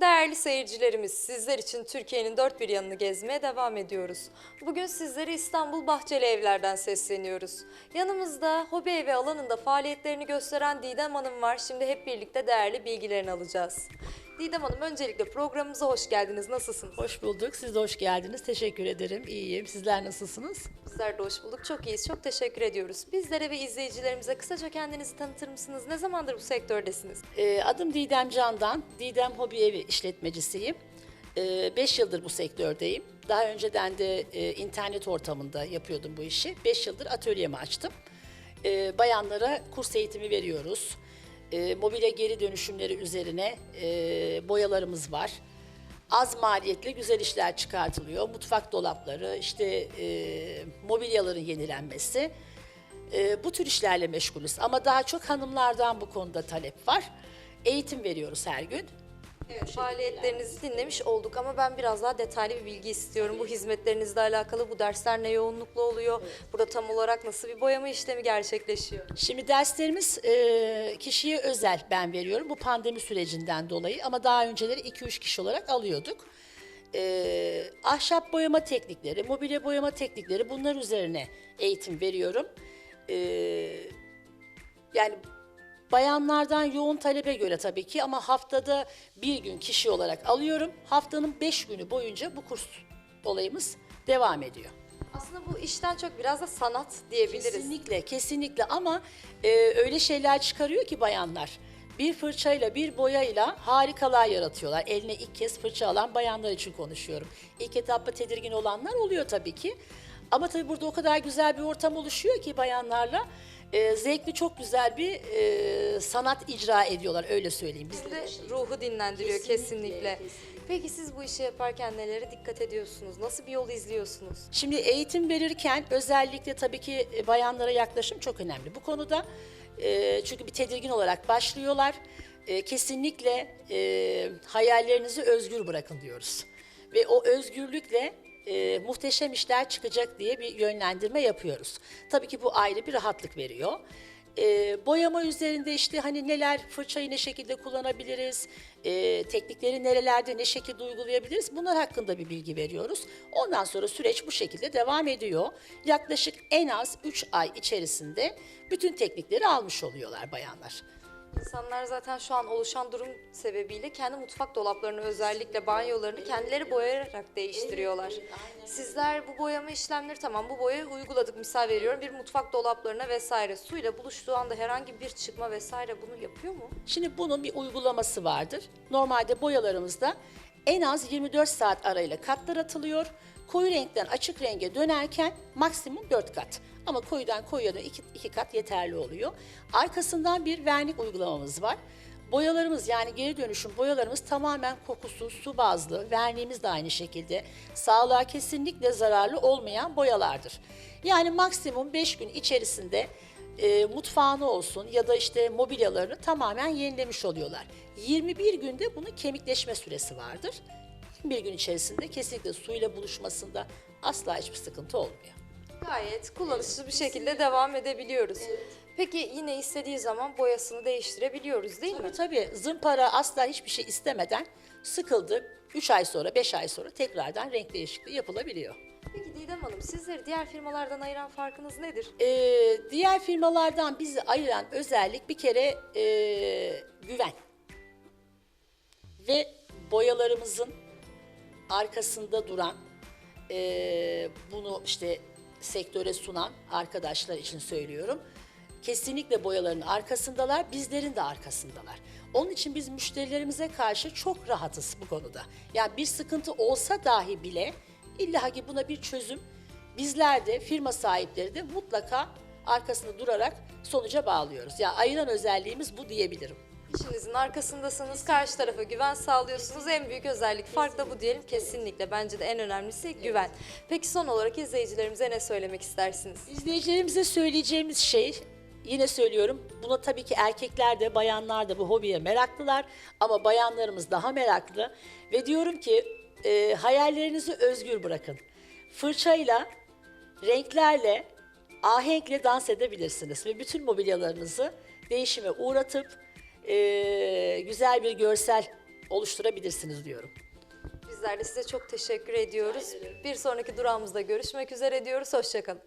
Değerli seyircilerimiz, sizler için Türkiye'nin dört bir yanını gezmeye devam ediyoruz. Bugün sizlere İstanbul Bahçeli Evler'den sesleniyoruz. Yanımızda hobi evi alanında faaliyetlerini gösteren Didem Hanım var. Şimdi hep birlikte değerli bilgilerini alacağız. Didem Hanım öncelikle programımıza hoş geldiniz. Nasılsınız? Hoş bulduk. Siz de hoş geldiniz. Teşekkür ederim. İyiyim. Sizler nasılsınız? Bizler de hoş bulduk. Çok iyiyiz. Çok teşekkür ediyoruz. Bizlere ve izleyicilerimize kısaca kendinizi tanıtır mısınız? Ne zamandır bu sektördesiniz? Ee, adım Didem Candan. Didem Hobi Evi işletmecisiyim. 5 yıldır bu sektördeyim. Daha önceden de e, internet ortamında yapıyordum bu işi. 5 yıldır atölyemi açtım. Ee, bayanlara kurs eğitimi veriyoruz. Ee, mobilya geri dönüşümleri üzerine e, boyalarımız var. Az maliyetli güzel işler çıkartılıyor. Mutfak dolapları, işte e, mobilyaların yenilenmesi. E, bu tür işlerle meşgulüz. Ama daha çok hanımlardan bu konuda talep var. Eğitim veriyoruz her gün. Evet, faaliyetlerinizi dinlemiş olduk ama ben biraz daha detaylı bir bilgi istiyorum. Bu hizmetlerinizle alakalı bu dersler ne yoğunlukla oluyor? Burada tam olarak nasıl bir boyama işlemi gerçekleşiyor? Şimdi derslerimiz e, kişiye özel ben veriyorum. Bu pandemi sürecinden dolayı ama daha önceleri 2-3 kişi olarak alıyorduk. E, ahşap boyama teknikleri, mobilya boyama teknikleri bunlar üzerine eğitim veriyorum. E, yani bayanlardan yoğun talebe göre tabii ki ama haftada bir gün kişi olarak alıyorum. Haftanın beş günü boyunca bu kurs olayımız devam ediyor. Aslında bu işten çok biraz da sanat diyebiliriz. Kesinlikle, kesinlikle ama e, öyle şeyler çıkarıyor ki bayanlar. Bir fırçayla, bir boyayla harikalar yaratıyorlar. Eline ilk kez fırça alan bayanlar için konuşuyorum. İlk etapta tedirgin olanlar oluyor tabii ki. Ama tabii burada o kadar güzel bir ortam oluşuyor ki bayanlarla. E, zevkli, çok güzel bir e, sanat icra ediyorlar, öyle söyleyeyim. Biz de ruhu dinlendiriyor kesinlikle. Peki siz bu işi yaparken nelere dikkat ediyorsunuz? Nasıl bir yol izliyorsunuz? Şimdi eğitim verirken özellikle tabii ki e, bayanlara yaklaşım çok önemli bu konuda. E, çünkü bir tedirgin olarak başlıyorlar. E, kesinlikle e, hayallerinizi özgür bırakın diyoruz. Ve o özgürlükle e, muhteşem işler çıkacak diye bir yönlendirme yapıyoruz. Tabii ki bu ayrı bir rahatlık veriyor. E, boyama üzerinde işte hani neler fırçayı ne şekilde kullanabiliriz, e, teknikleri nerelerde ne şekilde uygulayabiliriz bunlar hakkında bir bilgi veriyoruz. Ondan sonra süreç bu şekilde devam ediyor. Yaklaşık en az 3 ay içerisinde bütün teknikleri almış oluyorlar bayanlar. İnsanlar zaten şu an oluşan durum sebebiyle kendi mutfak dolaplarını özellikle banyolarını kendileri boyayarak değiştiriyorlar. Sizler bu boyama işlemleri tamam bu boyayı uyguladık misal veriyorum bir mutfak dolaplarına vesaire suyla buluştuğu anda herhangi bir çıkma vesaire bunu yapıyor mu? Şimdi bunun bir uygulaması vardır. Normalde boyalarımızda en az 24 saat arayla katlar atılıyor. Koyu renkten açık renge dönerken maksimum 4 kat. Ama koyudan koyuya da 2, kat yeterli oluyor. Arkasından bir vernik uygulamamız var. Boyalarımız yani geri dönüşüm boyalarımız tamamen kokusuz, su bazlı, verniğimiz de aynı şekilde sağlığa kesinlikle zararlı olmayan boyalardır. Yani maksimum 5 gün içerisinde e, mutfağını olsun ya da işte mobilyalarını tamamen yenilemiş oluyorlar. 21 günde bunun kemikleşme süresi vardır. 21 gün içerisinde kesinlikle suyla buluşmasında asla hiçbir sıkıntı olmuyor. Gayet kullanışlı bir şekilde devam edebiliyoruz. Peki yine istediği zaman boyasını değiştirebiliyoruz değil mi? Tabii tabii zımpara asla hiçbir şey istemeden sıkıldı. 3 ay sonra 5 ay sonra tekrardan renk değişikliği yapılabiliyor. Peki Didem Hanım sizleri diğer firmalardan ayıran farkınız nedir? Ee, diğer firmalardan bizi ayıran özellik bir kere ee, güven. Ve boyalarımızın arkasında duran, ee, bunu işte sektöre sunan arkadaşlar için söylüyorum. Kesinlikle boyaların arkasındalar, bizlerin de arkasındalar. Onun için biz müşterilerimize karşı çok rahatız bu konuda. Yani bir sıkıntı olsa dahi bile illa ki buna bir çözüm bizler de firma sahipleri de mutlaka arkasında durarak sonuca bağlıyoruz. Yani ayıran özelliğimiz bu diyebilirim. İşinizin arkasındasınız, karşı tarafa güven sağlıyorsunuz. En büyük özellik, fark da bu diyelim kesinlikle. Bence de en önemlisi güven. Peki son olarak izleyicilerimize ne söylemek istersiniz? İzleyicilerimize söyleyeceğimiz şey yine söylüyorum buna tabii ki erkekler de bayanlar da bu hobiye meraklılar ama bayanlarımız daha meraklı ve diyorum ki e, hayallerinizi özgür bırakın. Fırçayla, renklerle, ahenkle dans edebilirsiniz ve bütün mobilyalarınızı değişime uğratıp e, güzel bir görsel oluşturabilirsiniz diyorum. Bizler de size çok teşekkür ediyoruz. Bir sonraki durağımızda görüşmek üzere diyoruz. Hoşçakalın.